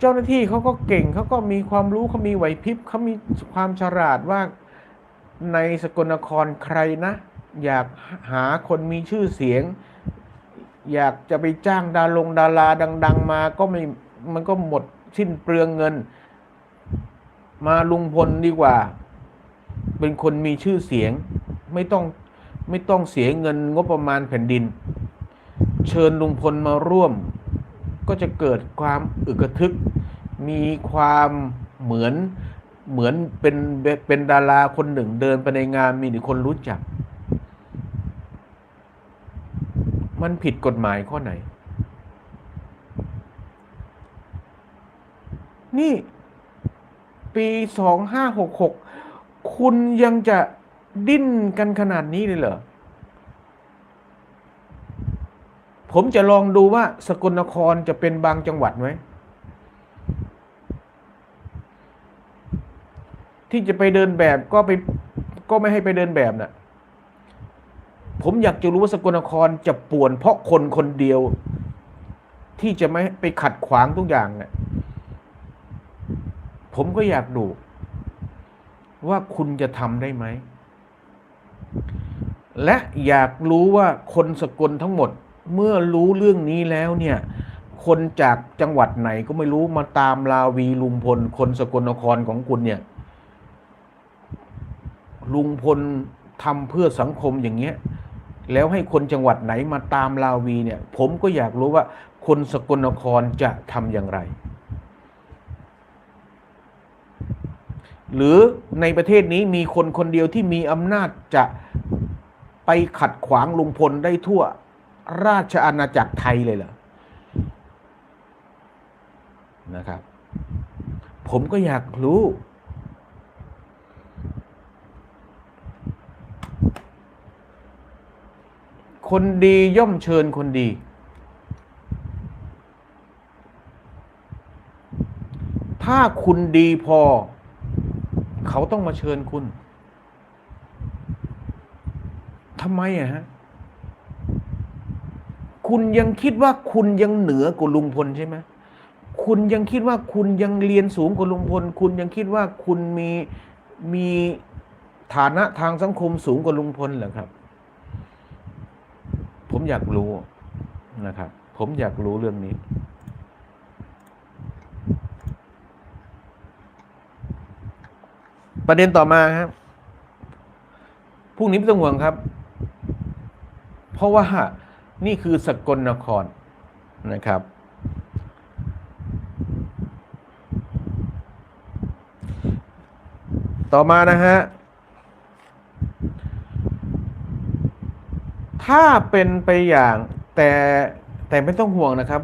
เจ้าหน้าที่เขาก็เก่งเขาก็มีความรู้เขามีไหวพริบเขามีความฉลาดว่าในสกลนครใครนะ อยากหาคนมีชื่อเสียง อยากจะไปจ้างดาลงดาราดัง ๆ มาก็ไม่มันก็หมดสิ้นเปลืองเงิน มาลุงพลดีกว่า เป็นคนมีชื่อเสียง ไม่ต้องไม่ต้องเสียเงินงบประมาณแผ่นดิน เชิญลุงพลมาร่วม ก็จะเกิดความอึกระทึก มีความเหมือนเหมือนเป็นเป็นดาราคนหนึ่งเดินไปในงานมีแต่คนรู้จัก มันผิดกฎหมายข้อไหน นี่ปีสองห้าหกหกคุณยังจะดิ้นกันขนาดนี้เลยเหรอ ผมจะลองดูว่าสกลนครจะเป็นบางจังหวัดไหมที่จะไปเดินแบบก็ไปก็ไม่ให้ไปเดินแบบน่ะ ผมอยากจะรู้ว่าสกลนครจะป่วน เพราะคนคนเดียว ที่จะไม่ไปขัดขวางทุกอย่างน่ะผมก็อยากดู ว่าคุณจะทำได้ไหม และอยากรู้ว่าคนสกลทั้งหมด เมื่อรู้เรื่องนี้แล้วเนี่ย คนจากจังหวัดไหนก็ไม่รู้มาตามลาวีลุงพล คนสกลนครของคุณเนี่ย ลุงพลทำเพื่อสังคมอย่างเงี้ย แล้วให้คนจังหวัดไหนมาตามลาวีเนี่ย ผมก็อยากรู้ว่า คนสกลนครจะทำอย่างไร หรือในประเทศนี้มีคนคนเดียวที่มีอำนาจจะไปขัดขวางลุงพลได้ทั่ว ราชอาณาจักรไทยเลยเหรอนะครับ ผมก็อยากรู้ คนดีย่อมเชิญคนดี ถ้าคุณดีพอ เขาต้องมาเชิญคุณทำไมอะฮะ คุณยังคิดว่าคุณยังเหนือกว่าลุงพลใช่ไหมคุณยังคิดว่าคุณยังเรียนสูงกว่าลุงพล คุณยังคิดว่าคุณมีมีฐานะทางสังคมสูงกว่าลุงพลเหรอครับ ผมอยากรู้นะครับ ผมอยากรู้เรื่องนี้ ประเด็นต่อมาครับพรุ่งนี้ไม่ต้องห่วงครับ เพราะว่า นี่คือสกลนครนะครับ ต่อมานะฮะ ถ้าเป็นไปอย่างแต่แต่ไม่ต้องห่วงนะครับ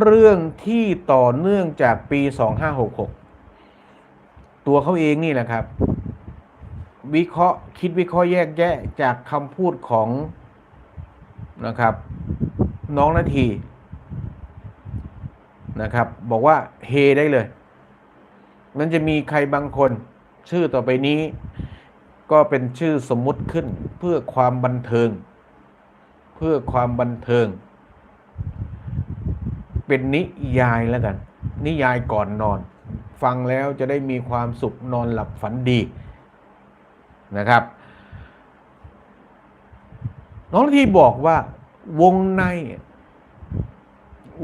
เรื่องที่ต่อเนื่องจากปี 2566 ตัวเขาเองนี่แหละครับ วิเคราะห์คิดวิเคราะห์แยกแยะจากคำพูดของ นะครับ น้องนาทีนะครับ บอกว่าเฮได้เลย มันจะมีใครบางคน ชื่อต่อไปนี้ ก็เป็นชื่อสมมุติขึ้นเพื่อความบันเทิง เพื่อความบันเทิง เป็นนิยายแล้วกัน นิยายก่อนนอน ฟังแล้วจะได้มีความสุขนอนหลับฝันดีนะครับ น้องที่บอกว่าวงใน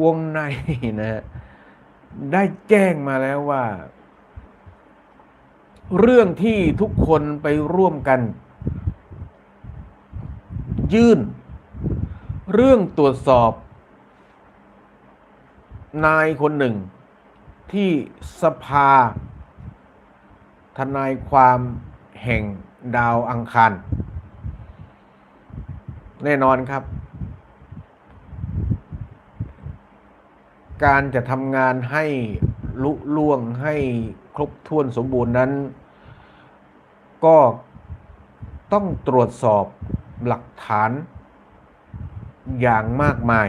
วงในนะฮะได้แจ้งมาแล้วว่า เรื่องที่ทุกคนไปร่วมกัน ยื่น เรื่องตรวจสอบ นายคนหนึ่ง ที่สภา ทนายความแห่งดาวอังคาร แน่นอนครับ การจะทำงานให้ลุล่วงให้ครบถ้วนสมบูรณ์นั้น ก็ต้องตรวจสอบหลักฐานอย่างมากมาย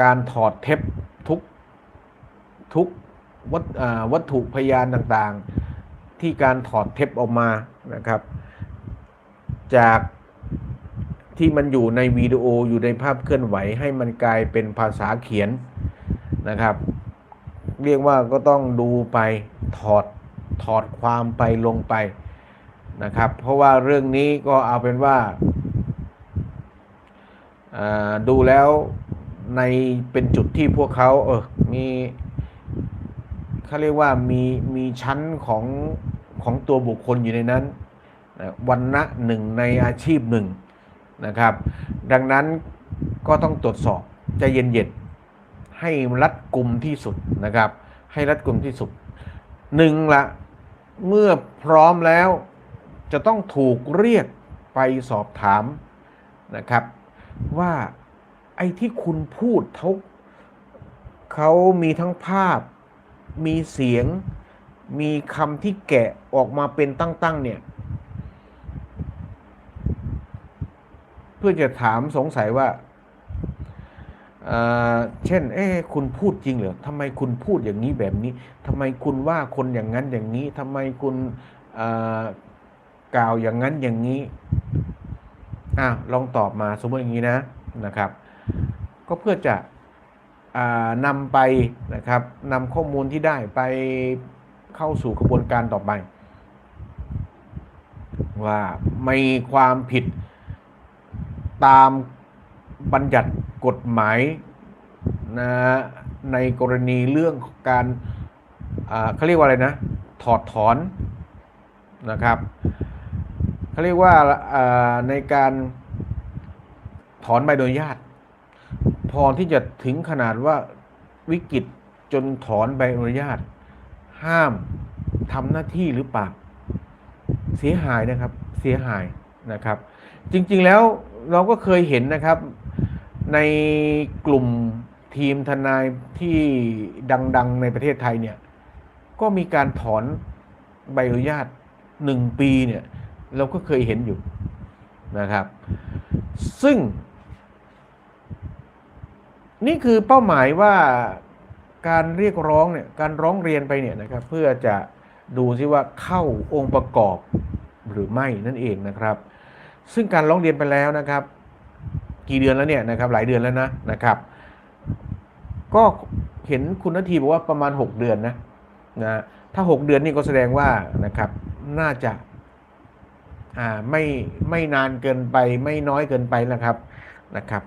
การถอดเทปทุกทุกวัตวัตถุพยานต่างๆ ที่การถอดเทปออกมานะครับ จาก ที่มันอยู่ในวิดีโออยู่ในภาพเคลื่อนไหว ให้มันกลายเป็นภาษาเขียนนะครับ เรียกว่าก็ต้องดูไปถอดถอดความไปลงไปนะครับ เพราะว่าเรื่องนี้ก็เอาเป็นว่าดูแล้วในเป็นจุดที่พวกเขาเออมีเขาเรียกว่ามีมีชั้นของของตัวบุคคลอยู่ในนั้นวันณะหนึ่งในอาชีพหนึ่ง นะครับ ดังนั้นก็ต้องตรวจสอบใจเย็นๆให้รัดกลุ่มที่สุดนะครับ ให้รัดกลุ่มที่สุดหนึ่งละเมื่อพร้อมแล้วจะต้องถูกเรียกไปสอบถามนะครับ ว่าไอ้ที่คุณพูดเขาเขามีทั้งภาพ มีเสียง มีคำที่แกะออกมาเป็นตั้งๆเนี่ย เพื่อจะถามสงสัยว่าเเช่น เอ๊คุณพูดจริงเหรอทำไมคุณพูดอย่างนี้แบบนี้ทำไมคุณว่าคนอย่างนั้นอย่างนี้ทำไมคุณกล่าวอย่างนั้นอย่างนี้อะลองตอบมาสมมติอย่างนี้นะนะครับ ก็เพื่อจะอนำไปนะครับนำข้อมูลที่ได้ไปเข้าสู่กระบวนการต่อไป ว่าไมีความผิด ตามบัญญัติกฎหมายนะในกรณีเรื่องการเขาเรียกว่าอะไรนะ ถอดถอนนะครับเขาเรียกว่าอ่าในการถอนใบอนุญาต พอที่จะถึงขนาดว่าวิกฤตจนถอนใบอนุญาต ห้ามทำหน้าที่หรือเปล่าเสียหายนะครับเสียหายนะครับ จริงๆแล้ว เราก็เคยเห็นนะครับ ในกลุ่มทีมทนายที่ดัง ๆ ในประเทศไทยเนี่ย ก็มีการถอนใบอนุญาตหนึ่งปีเนี่ย เราก็เคยเห็นอยู่นะครับ ซึ่ง นี่คือเป้าหมายว่าการเรียกร้องเนี่ยการร้องเรียนไปเนี่ยนะครับ เพื่อจะดูซิว่าเข้าองค์ประกอบหรือไม่นั่นเองนะครับ ซึ่งการร้องเรียนไปแล้วนะครับ กี่เดือนแล้วเนี่ยนะครับหลายเดือนแล้วนะนะครับ ก็เห็นคุณนาทีบอกว่าประมาณ 6 เดือนนะนะถ้า 6 เดือนนี่ก็แสดงว่านะครับน่าจะอ่าไม่ไม่นานเกินไปไม่น้อยเกินไปนะครับนะครับ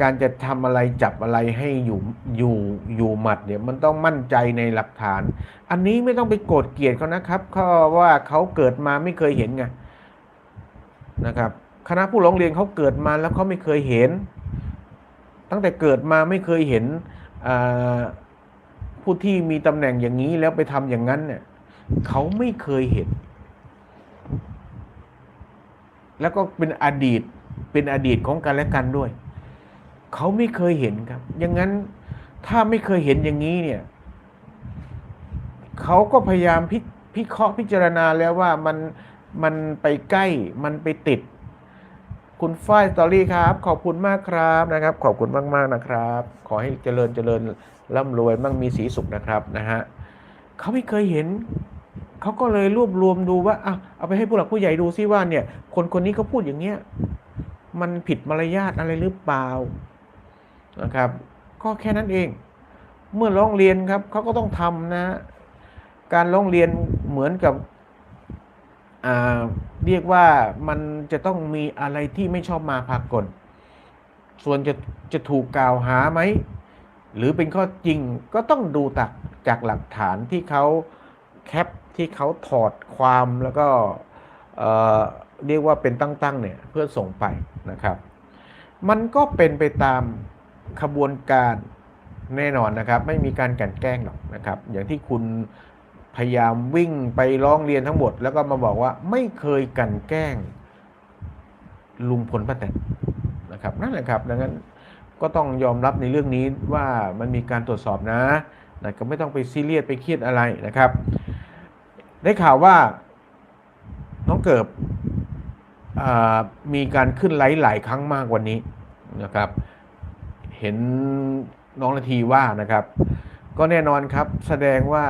การจะทำอะไรจับอะไรให้อยู่อยู่อยู่หมัดเนี่ยมันต้องมั่นใจในหลักฐาน อันนี้ไม่ต้องไปโกรธเกลียดเขานะครับเพราะว่าเขาเกิดมาไม่เคยเห็นไง นะครับคณะผู้ร้องเรียนเขาเกิดมาแล้วเขาไม่เคยเห็น ตั้งแต่เกิดมาไม่เคยเห็นผู้ที่มีตำแหน่งอย่างนี้แล้วไปทำอย่างนั้นเนี่ยเขาไม่เคยเห็น แล้วก็เป็นอดีตเป็นอดีตของกันและกันด้วย เขาไม่เคยเห็นครับอย่างนั้นถ้าไม่เคยเห็นอย่างนี้เนี่ยเขาก็พยายามพิพิเคราะห์พิจารณาแล้วว่ามัน มันไปใกล้มันไปติด คุณฝ้ายสตอรี่ครับ ขอบคุณมากครับนะครับ ขอบคุณมาก ๆ นะครับ ขอให้เจริญเจริญร่ำรวยมั่งมีสีสุขนะครับนะฮะเขาไม่เคยเห็นเขาก็เลยรวบรวมดูว่าอะเอาไปให้ผู้หลักผู้ใหญ่ดูซิว่าเนี่ย คนคนนี้เขาพูดอย่างเงี้ยมันผิดมารยาทอะไรหรือเปล่านะครับ ก็แค่นั้นเอง เมื่อร้องเรียนครับเขาก็ต้องทำนะ การร้องเรียนเหมือนกับ เรียกว่ามันจะต้องมีอะไรที่ไม่ชอบมาพากล ส่วนจะจะถูกกล่าวหาไหม หรือเป็นข้อจริงก็ต้องดูตักจากหลักฐานที่เขาแคปที่เขาถอดความแล้วก็เอ่อเรียกว่าเป็นตั้งๆเนี่ยเพื่อส่งไปนะครับ มันก็เป็นไปตามขบวนการแน่นอนนะครับ ไม่มีการกันแกล้งหรอกนะครับ อย่างที่คุณ พยายามวิ่งไปร้องเรียนทั้งหมด แล้วก็มาบอกว่าไม่เคยกันแกล้งลุงพลป้าแตนนะครับนั่นแหละครับดังนั้นก็ต้องยอมรับในเรื่องนี้ว่ามันมีการตรวจสอบนะนะก็ไม่ต้องไปซีเรียสไปเครียดอะไรนะครับ ได้ข่าวว่าน้องเกิบมีการขึ้นไลฟ์หลายครั้งมากกวันนี้นะครับ เห็นน้องนาทีว่านะครับ ก็แน่นอนครับแสดงว่า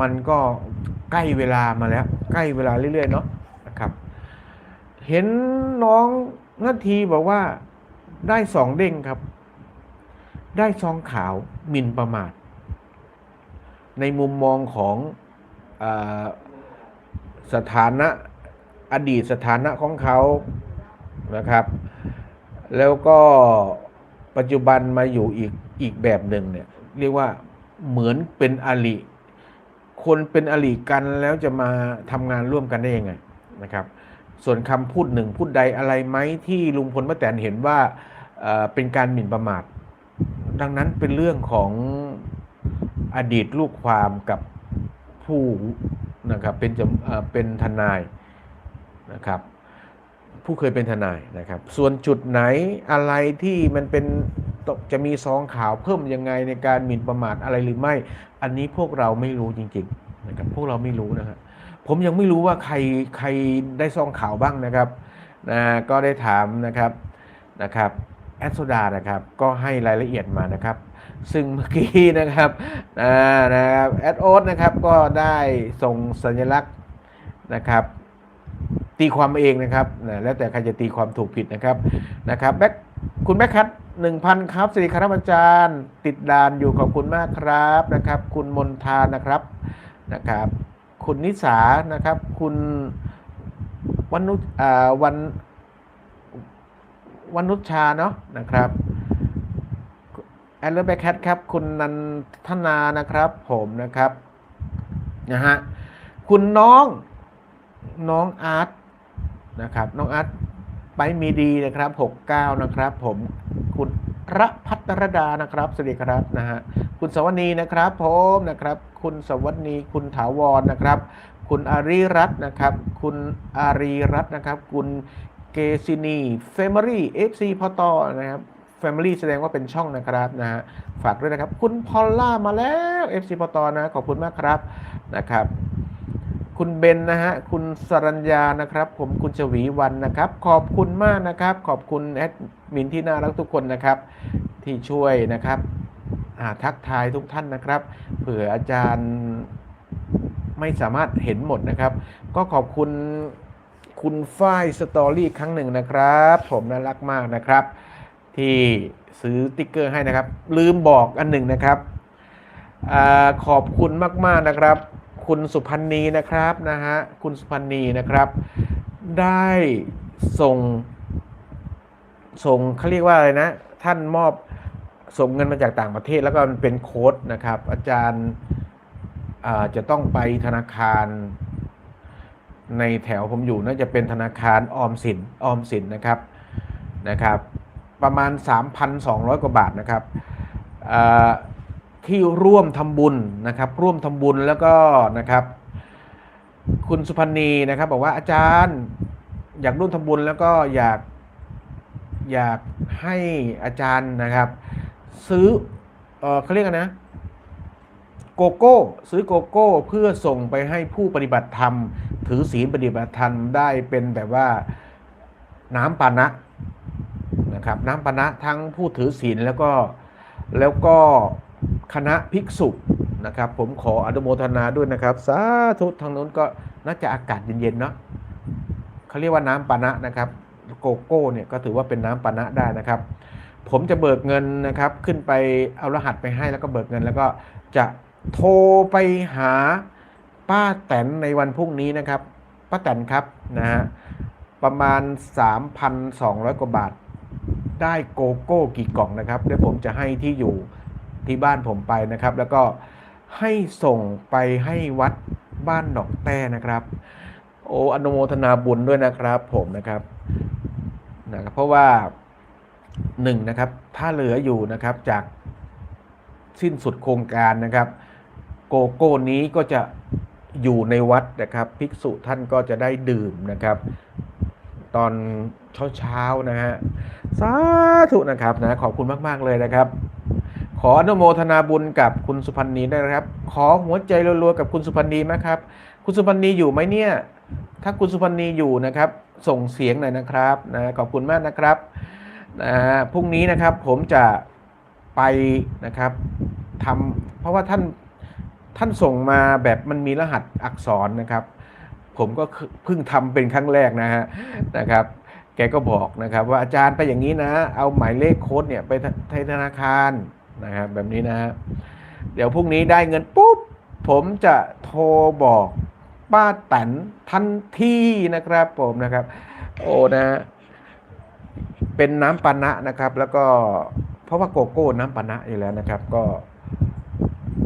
มันก็ใกล้เวลามาแล้ว ใกล้เวลาเรื่อยๆเนาะนะครับ เห็นน้องนาทีบอกว่าได้สองเด้งครับ ได้ซองขาวมินประมาท ในมุมมองของอสถานะอดีตสถานะของเขานะครับ แล้วก็ปัจจุบันมาอยู่อีกอีกแบบหนึ่งเนี่ย เรียกว่าเหมือนเป็นอลิ คนเป็นอลิกันแล้วจะมาทำงานร่วมกันได้ยังไงนะครับ ส่วนคำพูดหนึ่งพูดใดอะไรไหมที่ลุงพลป้าแตนเห็นว่าเเป็นการหมิ่นประมาท ดังนั้นเป็นเรื่องของอดีตลูกความกับผู้นะครับเป็นจำเเป็นทนายนะครับ ผู้เคยเป็นทนายนะครับ ส่วนจุดไหนอะไรที่มันเป็นจะมีซองข่าวเพิ่มยังไงในการหมิ่นประมาทอะไรหรือไม่ อันนี้พวกเราไม่รู้จริงๆนะครับพวกเราไม่รู้นะครับผมยังไม่รู้ว่าใครใครได้ซองข่าวบ้างนะครับนะก็ได้ถามนะครับนะครับแอดโซดานะครับก็ให้รายละเอียดมานะครับ ซึ่งเมื่อกี้นะครับนะนะครับแอดโอ๊ตนะครับก็ได้ส่งสัญลักษณ์นะครับ ตีความเองนะครับนะแล้วแต่ใครจะตีความถูกผิดนะครับนะครับแบ็คคุณแบ็คคัต 1,000 ครับสิริคารอาจารย์ ติดดานอยู่ขอบคุณมากครับนะครับ คุณมนทานะครับนะครับ คุณนิสานะครับ คุณวันนุอ่าวันวันนุชาเนาะนะครับแอลเลอร์แบคแคทครับ คุณนันทนานะครับผมนะครับนะฮะคุณน้องน้องอาร์ตนะครับ น้องอาร์ตไปมีดีนะครับ 69 นะครับ ผม ระพัทรดานะครับสวัสดีครับนะฮะคุณสวนีนะครับผมนะครับคุณสวัสนีคุณถาวรนะครับ คุณอารีรัตน์นะครับ คุณอารีรัตน์นะครับ คุณเกซินีเฟมิลี่เอฟซีพอตนะครับ Family แสดงว่าเป็นช่องนะครับนะฮะฝากด้วยนะครับ คุณพอลล่ามาแล้ว FC พอตนะ ขอบคุณมากครับนะครับ คุณเบนนะฮะ คุณสรัญญานะครับ ผมคุณชวีวันนะครับ ขอบคุณมากนะครับ ขอบคุณแอดมินที่น่ารักทุกคนนะครับ ที่ช่วยนะครับทักทายทุกท่านนะครับ เผื่ออาจารย์ไม่สามารถเห็นหมดนะครับ ก็ขอบคุณคุณฝ้ายสตอรี่ครั้งหนึ่งนะครับ ผมน่ารักมากนะครับ ที่ซื้อติ๊กเกอร์ให้นะครับ ลืมบอกอันหนึ่งนะครับอขอบคุณมาก ๆ นะครับ คุณสุพันธ์นีนะครับนะฮะคุณสุพันธ์นีนะครับ ได้ส่งส่งเขาเรียกว่าอะไรนะ ท่านมอบส่งเงินมาจากต่างประเทศแล้วก็มันเป็นโค้ดนะครับ อาจารย์จะต้องไปธนาคารในแถวผมอยู่น่าจะเป็นธนาคารออมสินออมสินนะครับนะครับ ประมาณ 3,200 กว่าบาทนะครับอ่า ที่ร่วมทำบุญนะครับ ร่วมทำบุญแล้วก็นะครับ คุณสุพันธ์นีนะครับ บอกว่าอาจารย์อยากร่วมทำบุญแล้วก็อยากอยากให้อาจารย์นะครับ ซื้อเออเขาเรียกนนะโกโก้ซื้อโกโก้เพื่อส่งไปให้ผู้ปฏิบัติธรรม ถือศีลปฏิบัติธรรมได้เป็นแบบว่าน้ำปานะนะครับ น้ำปานะทั้งผู้ถือศีลแล้วก็แล้วก็ คณะภิกษุนะครับ ผมขออนุโมทนาด้วยนะครับ สาธุทางนู้นก็น่าจะอากาศเย็นๆเนาะเขาเรียกว่าน้ำปานะนะครับโกโก้เนี่ยก็ถือว่าเป็นน้ำปานะได้นะครับ ผมจะเบิกเงินนะครับ ขึ้นไปเอารหัสไปให้แล้วก็เบิกเงิน แล้วก็จะโทรไปหาป้าแตนในวันพรุ่งนี้นะครับป้าแตนครับนะฮะประมาณ 3,200 กว่าบาท ได้โกโก้กี่กล่องนะครับเดี๋ยวผมจะให้ที่อยู่ ที่บ้านผมไปนะครับ แล้วก็ให้ส่งไปให้วัดบ้านหนองแต้นะครับ โอ้อนุโมทนาบุญด้วยนะครับผมนะครับนะครับ เพราะว่าหนึ่งนะครับ ถ้าเหลืออยู่นะครับจากสิ้นสุดโครงการนะครับ โกโก้นี้ก็จะอยู่ในวัดนะครับ ภิกษุท่านก็จะได้ดื่มนะครับ ตอนเช้าๆนะฮะสาธุนะครับนะขอบคุณมาก ๆ เลยนะครับ ออนุโมทนาบุญกับคุณสุพันธ์นีได้วยนะครับ ขอหัวใจรัวๆกับคุณสุพันธ์นีไหมครับ คุณสุพันธ์นีอยู่ไหมเนี่ย ถ้าคุณสุพันธ์นีอยู่นะครับ ส่งเสียงหน่อยนะครับนะขอบคุณมากนะครับนะฮะพรุ่งนี้นะครับผมจะไปนะครับทำเพราะว่าท่านท่านส่งมาแบบมันมีรหัสอักษรนะครับ ผมก็เพิ่งทำเป็นครั้งแรกนะฮะนะครับแกก็บอกนะครับว่าอาจารย์ไปอย่างนี้นะ เอาหมายเลขโค้ดเนี่ยไปธนาคาร นะครับแบบนี้นะฮะเดี๋ยวพรุ่งนี้ได้เงินปุ๊บ ผมจะโทรบอกป้าแตนทันทีนะครับผมนะครับ โอ้นะ เป็นน้ำปานะนะครับ แล้วก็เพราะว่าโกโก้น้ำปานะอยู่แล้วนะครับ ก็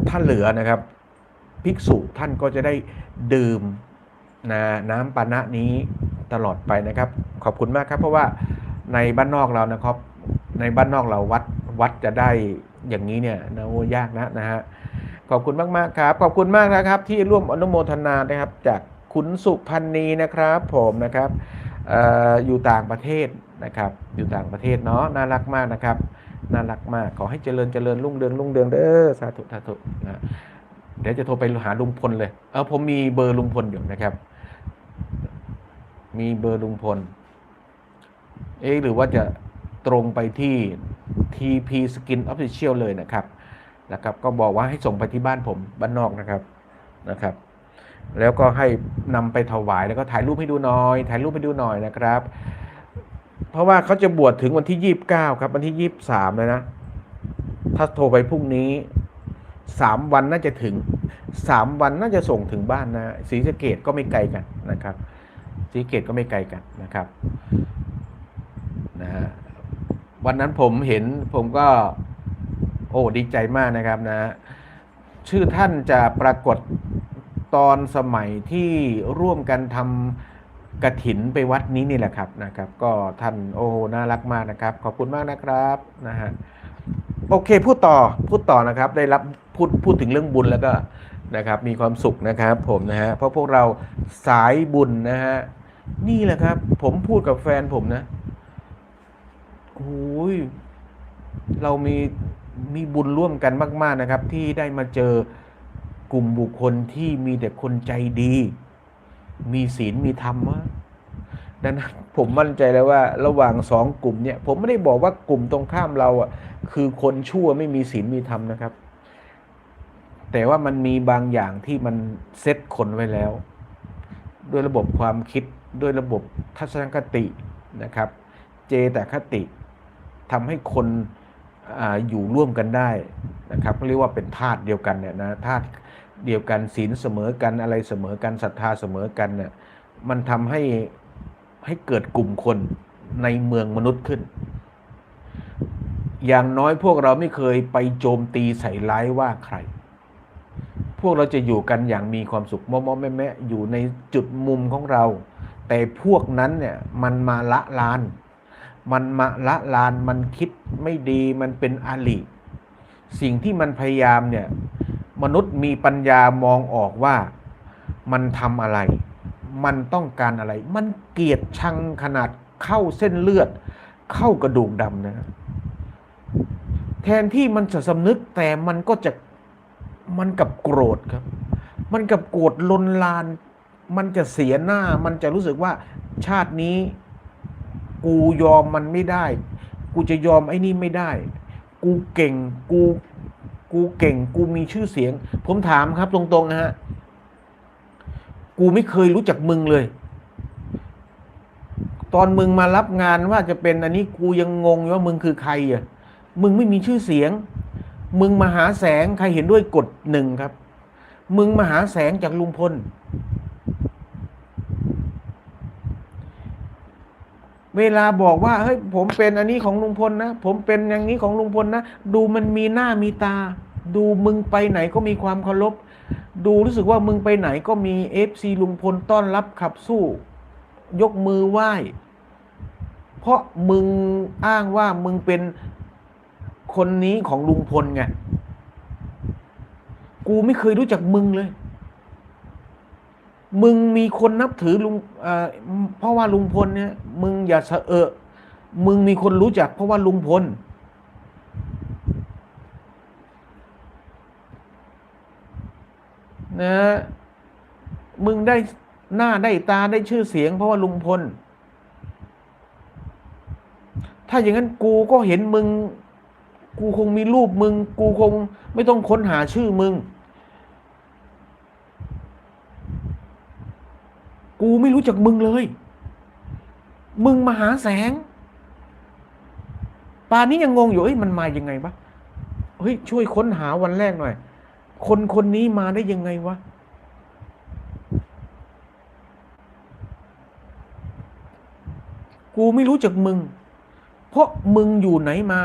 ถ้าเหลือนะครับภิกษุท่านก็จะได้ดื่มนะน้ำปานะนี้ตลอดไปนะครับ ขอบคุณมากครับ เพราะว่าในบ้านนอกเรานะครับ ในบ้านนอกเราวัดวัดจะได้ อย่างนี้เนี่ยนะโอ้ยากนะนะฮะขอบคุณมากๆครับ ขอบคุณมากนะครับ ที่ร่วมอนุโมทนานะครับ จากขุนสุพันนีนะครับ ผมนะครับออยู่ต่างประเทศนะครับ อยู่ต่างประเทศเนาะน่ารักมากนะครับน่ารักมาก ขอให้เจริญเจริญรุ่งเรืองรุ่งเรืองเด้อสาธุสาธุนะเดี๋ยวจะโทรไปหาลุงพลเลยเออผมมีเบอร์ลุงพลอยู่นะครับ มีเบอร์ลุงพล เอ๊ะหรือว่าจะ ตรงไปที่ TP Skin Official เลยนะครับนะครับ ก็บอกว่าให้ส่งไปที่บ้านผมบ้านนอกนะครับนะครับ แล้วก็ให้นำไปถวายแล้วก็ถ่ายรูปให้ดูหน่อย ถ่ายรูปให้ดูหน่อยนะครับ เพราะว่าเขาจะบวชถึงวันที่ยี่บเก้าครับ วันที่ยี่บสามเลยนะ ถ้าโทรไปพรุ่งนี้สามวันน่าจะถึงสามวันน่าจะส่งถึงบ้านนะศรีสะเกดก็ไม่ไกลกันนะครับศรีสะเกดก็ไม่ไกลกันนะครับนะฮะ วันนั้นผมเห็นผมก็ โอ้ดีใจมากนะครับนะ ชื่อท่านจะปรากฏตอนสมัยที่ร่วมกันทำกระถินไปวัดนี้นี่แหละครับนะครับ ก็ท่านโอ้น่ารักมากนะครับ ขอบคุณมากนะครับนะฮะโอเคพูดต่อพูดต่อนะครับ ได้รับพูดพูดถึงเรื่องบุญแล้วก็นะครับ มีความสุขนะครับ ผมนะฮะเพราะพวกเราสายบุญนะฮะนี่แหละครับ ผมพูดกับแฟนผมนะ โอ้ยเรามีมีบุญร่วมกันมาก ๆนะครับ ที่ได้มาเจอกลุ่มบุคคลที่มีแต่คนใจดี มีศีลมีธรรมะดังนั้นผมมั่นใจแล้วว่าระหว่างสองกลุ่มเนี่ย ผมไม่ได้บอกว่ากลุ่มตรงข้ามเราอะ คือคนชั่วไม่มีศีลมีธรรมนะครับ แต่ว่ามันมีบางอย่างที่มันเซตคนไว้แล้ว ด้วยระบบความคิดด้วยระบบทัศนคตินะครับ เจตคติ ทำให้คนออยู่ร่วมกันได้นะครับเขาเรียกว่าเป็นธาตุเดียวกันเนี่ยนะธาตุเดียวกันศีลเสมอกันอะไรเสมอกันศรัทธาเสมอกันเนี่ยมันทำให้ให้เกิดกลุ่มคนในเมืองมนุษย์ขึ้น อย่างน้อยพวกเราไม่เคยไปโจมตีใส่ร้ายว่าใคร พวกเราจะอยู่กันอย่างมีความสุขมอมอแม่แม่อยู่ในจุดมุมของเรา แต่พวกนั้นเนี่ยมันมาละลาน มันมาละลานมันคิดไม่ดีมันเป็นอาลีสิ่งที่มันพยายามเนี่ย มนุษย์มีปัญญามองออกว่ามันทำอะไร มันต้องการอะไร มันเกลียดชังขนาดเข้าเส้นเลือด เข้ากระดูกดำนะแทนที่มันจะสำนึกแต่มันก็จะมันกับโกรธครับ มันกับโกรธลนลาน มันจะเสียหน้า มันจะรู้สึกว่าชาตินี้ กูยอมมันไม่ได้ กูจะยอมไอ้นี่ไม่ได้ กูเก่ง กู กูเก่ง กูมีชื่อเสียง ผมถามครับ ตรงๆนะฮะ กูไม่เคยรู้จักมึงเลย ตอนมึงมารับงานว่าจะเป็นอันนี้กูยังงงว่ามึงคือใครอะ มึงไม่มีชื่อเสียง มึงมาหาแสงใครเห็นด้วยกดหนึ่งครับ มึงมาหาแสงจากลุงพล เวลาบอกว่าเฮ้ยผมเป็นอันนี้ของลุงพลนะ ผมเป็นอย่างนี้ของลุงพลนะ ดูมันมีหน้ามีตา ดูมึงไปไหนก็มีความเคารพดูรู้สึกว่ามึงไปไหนก็มีเอฟซีลุงพลต้อนรับขับสู้ ยกมือไหว้ เพราะมึงอ้างว่ามึงเป็นคนนี้ของลุงพลไงกูไม่เคยรู้จักมึงเลย มึงมีคนนับถือลุงเพราะว่าลุงพลเนี่ยมึงอย่าสะเอะมึงมีคนรู้จัก เพราะว่าลุงพล นะ มึงได้หน้าได้ตาได้ชื่อเสียง เพราะว่าลุงพล ถ้าอย่างนั้นกูก็เห็นมึง กูคงมีรูปมึง กูคงไม่ต้องค้นหาชื่อมึง กูไม่รู้จักมึงเลย มึงมาหาแสงป่านนี้ยังงงอยู่เอ้ยมันมายังไงปะเฮ้ยช่วยค้นหาวันแรกหน่อย คนคนนี้มาได้ยังไงวะกูไม่รู้จักมึง เพราะมึงอยู่ไหนมา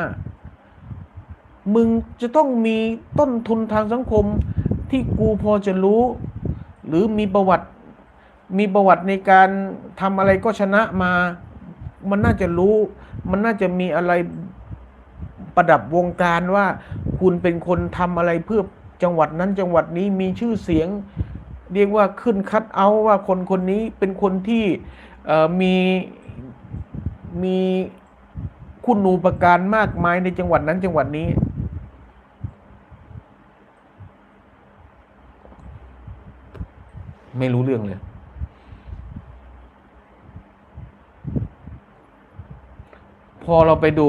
มึงจะต้องมีต้นทุนทางสังคมที่กูพอจะรู้ หรือมีประวัติ มีประวัติในการทำอะไรก็ชนะมา มันน่าจะรู้ มันน่าจะมีอะไรประดับวงการว่าคุณเป็นคนทำอะไรเพื่อจังหวัดนั้นจังหวัดนี้มีชื่อเสียง เรียกว่าขึ้นคัดเอาว่าคนคนนี้เป็นคนที่มีมีคุณูปการมากมายในจังหวัดนั้นจังหวัดนี้ไม่รู้เรื่องเลย พอเราไปดู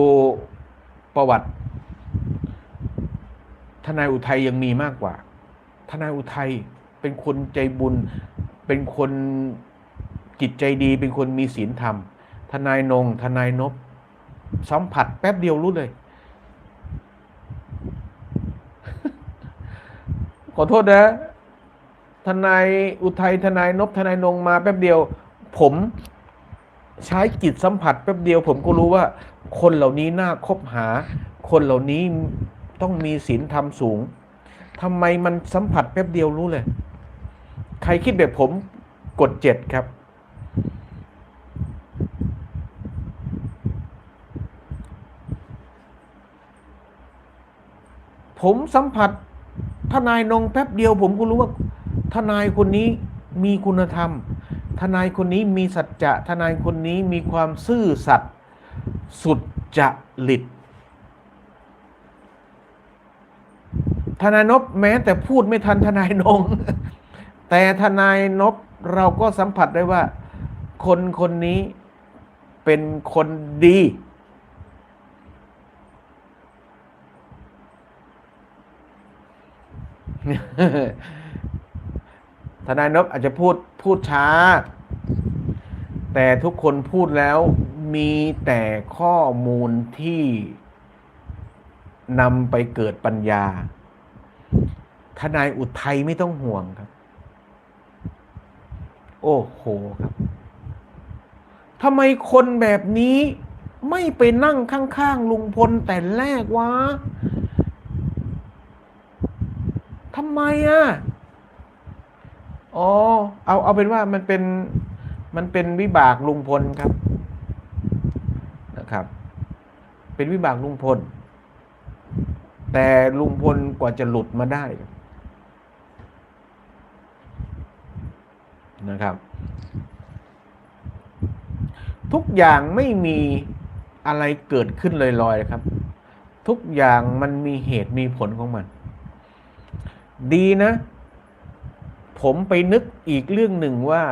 ประวัติ ทนายอุทัยยังมีมากกว่า ทนายอุทัยเป็นคนใจบุญ เป็นคนจิตใจดี เป็นคนมีศีลธรรม ทนายนง ทนายนบสัมผัสแป๊บเดียวรู้เลย ขอโทษนะ ทนายอุทัย ทนายนบ ทนายนงมาแป๊บเดียว ผม ใช้จิตสัมผัสแป๊บเดียว ผมก็รู้ว่า คนเหล่านี้น่าคบหา คนเหล่านี้ต้องมีศีลธรรมสูงทำไมมันสัมผัสแป๊บเดียวรู้เลย ใครคิดแบบผมกดเจ็ดครับ ผมสัมผัสทนายนงแป๊บเดียว ผมก็รู้ว่า ทนายคนนี้มีคุณธรรม ทนายคนนี้มีสัจจะทนายคนนี้มีความซื่อสัตย์สุดจริตทนายนบแม้แต่พูดไม่ทันทนายนง แต่ทนายนบเราก็สัมผัสได้ว่า คนคนนี้เป็นคนดี ทนายนบอาจจะพูดพูดช้า แต่ทุกคนพูดแล้วมีแต่ข้อมูลที่นำไปเกิดปัญญา ทนายอุทัยไม่ต้องห่วงครับ โอ้โหครับทำไมคนแบบนี้ไม่ไปนั่งข้างๆลุงพลแต่แรกวะทำไมอะ อ๋อ เอาเอาเป็นว่ามันเป็นมันเป็นวิบากลุงพลครับนะครับ เป็นวิบากลุงพล แต่ลุงพลกว่าจะหลุดมาได้นะครับ ทุกอย่างไม่มีอะไรเกิดขึ้นลอยๆครับ ทุกอย่างมันมีเหตุมีผลของมัน ดีนะ ผมไปนึกอีกเรื่องหนึ่งว่า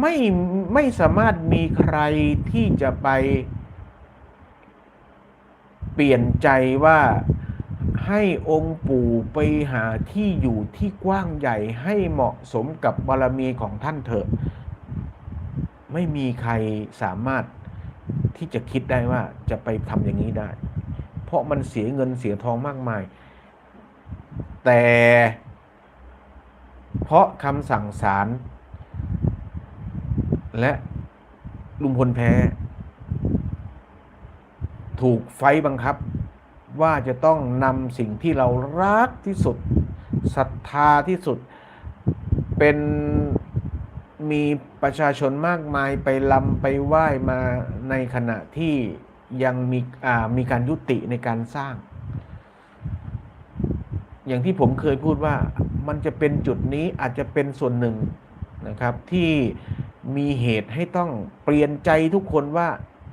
ไม่ไม่สามารถมีใครที่จะไป เปลี่ยนใจว่าให้องค์ปู่ไปหาที่อยู่ที่กว้างใหญ่ให้เหมาะสมกับบารมีของท่านเถอะ ไม่มีใครสามารถที่จะคิดได้ว่าจะไปทำอย่างนี้ได้ เพราะมันเสียเงินเสียทองมากมาย แต่ เพราะคำสั่งศาลและลุงพลแพ้ ถูกไฟบังคับ ว่าจะต้องนำสิ่งที่เรารักที่สุดศรัทธาที่สุด เป็นมีประชาชนมากมายไปลำไปไหว้มาในขณะที่ยังมีมีการยุติในการสร้าง อย่างที่ผมเคยพูดว่ามันจะเป็นจุดนี้อาจจะเป็นส่วนหนึ่งนะครับ ที่มีเหตุให้ต้องเปลี่ยนใจทุกคนว่า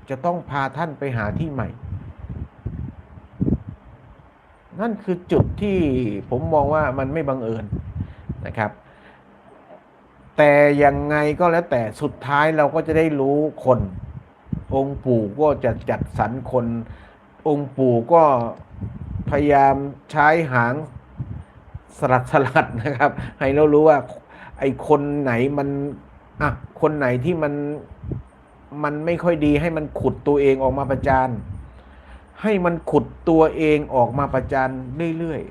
จะต้องพาท่านไปหาที่ใหม่ นั่นคือจุดที่ผมมองว่ามันไม่บังเอิญนะครับ แต่ยังไงก็แล้วแต่สุดท้ายเราก็จะได้รู้คน องค์ปู่ก็จะจัดสรรคน องค์ปู่ก็พยายามใช้หาง สลัดสลัดนะครับ ให้เรารู้ว่าไอ้คนไหนมันอะคนไหนที่มันมันไม่ค่อยดีให้มันขุดตัวเองออกมาประจานให้มันขุดตัวเองออกมาประจานเรื่อย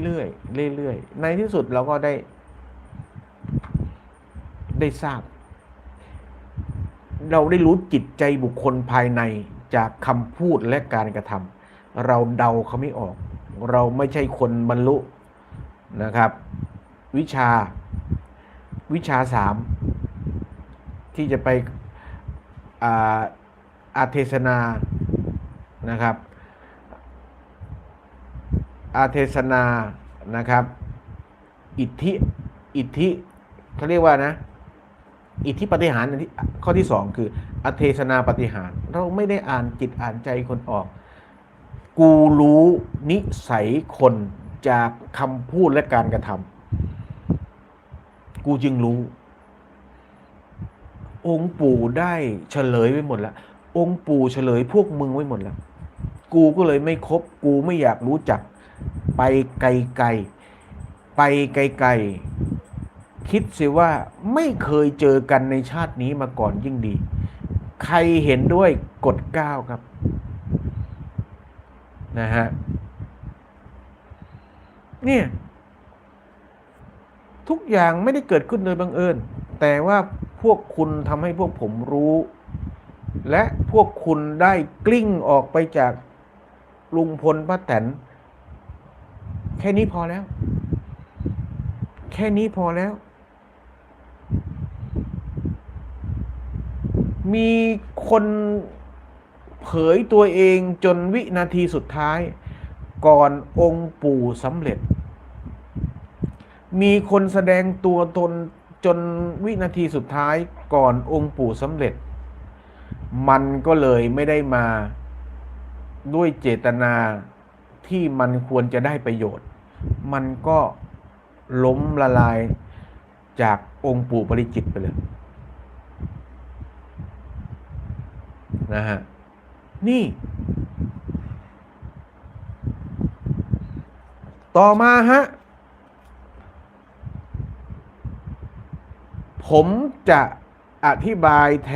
ๆเรื่อยๆเรื่อยๆในที่สุดเราก็ได้ได้ทราบ เราได้รู้จิตใจบุคคลภายในจากคำพูดและการกระทำเราเดาเขาไม่ออก เราไม่ใช่คนบรรลุ นะครับ วิชาวิชาสามที่จะไปอาอาเทศนานะครับ อาเทศนานะครับ อิทธิอิทธิเขาเรียกว่านะ อิทธิปฏิหารอันข้อที่สองคืออาเทศนาปฏิหาร เราไม่ได้อ่านจิตอ่านใจคนออก กูรู้นิสัยคน จากคำพูดและการกระทำกูจึงรู้ องค์ปู่ได้เฉลยไว้หมดแล้ว องค์ปู่เฉลยพวกมึงไว้หมดแล้ว กูก็เลยไม่คบ กูไม่อยากรู้จัก ไปไกลๆ ไปไกลๆ คิดสิว่าไม่เคยเจอกันในชาตินี้มาก่อนยิ่งดี ใครเห็นด้วยกดก้าวครับ นะฮะ เนี่ย ทุกอย่างไม่ได้เกิดขึ้นโดยบังเอิญ แต่ว่าพวกคุณทำให้พวกผมรู้ และพวกคุณได้กลิ้งออกไปจากลุงพลป้าแตนแค่นี้พอแล้ว แค่นี้พอแล้ว มีคนเผยตัวเองจนวินาทีสุดท้าย ก่อนองค์ปู่สำเร็จ มีคนแสดงตัวตนจนวินาทีสุดท้ายก่อนองค์ปู่สำเร็จ มันก็เลยไม่ได้มาด้วยเจตนาที่มันควรจะได้ประโยชน์ มันก็ล้มละลายจากองค์ปู่ปริจิตไปเลยนะฮะนี่ ต่อมาฮะ ผมจะอธิบายแท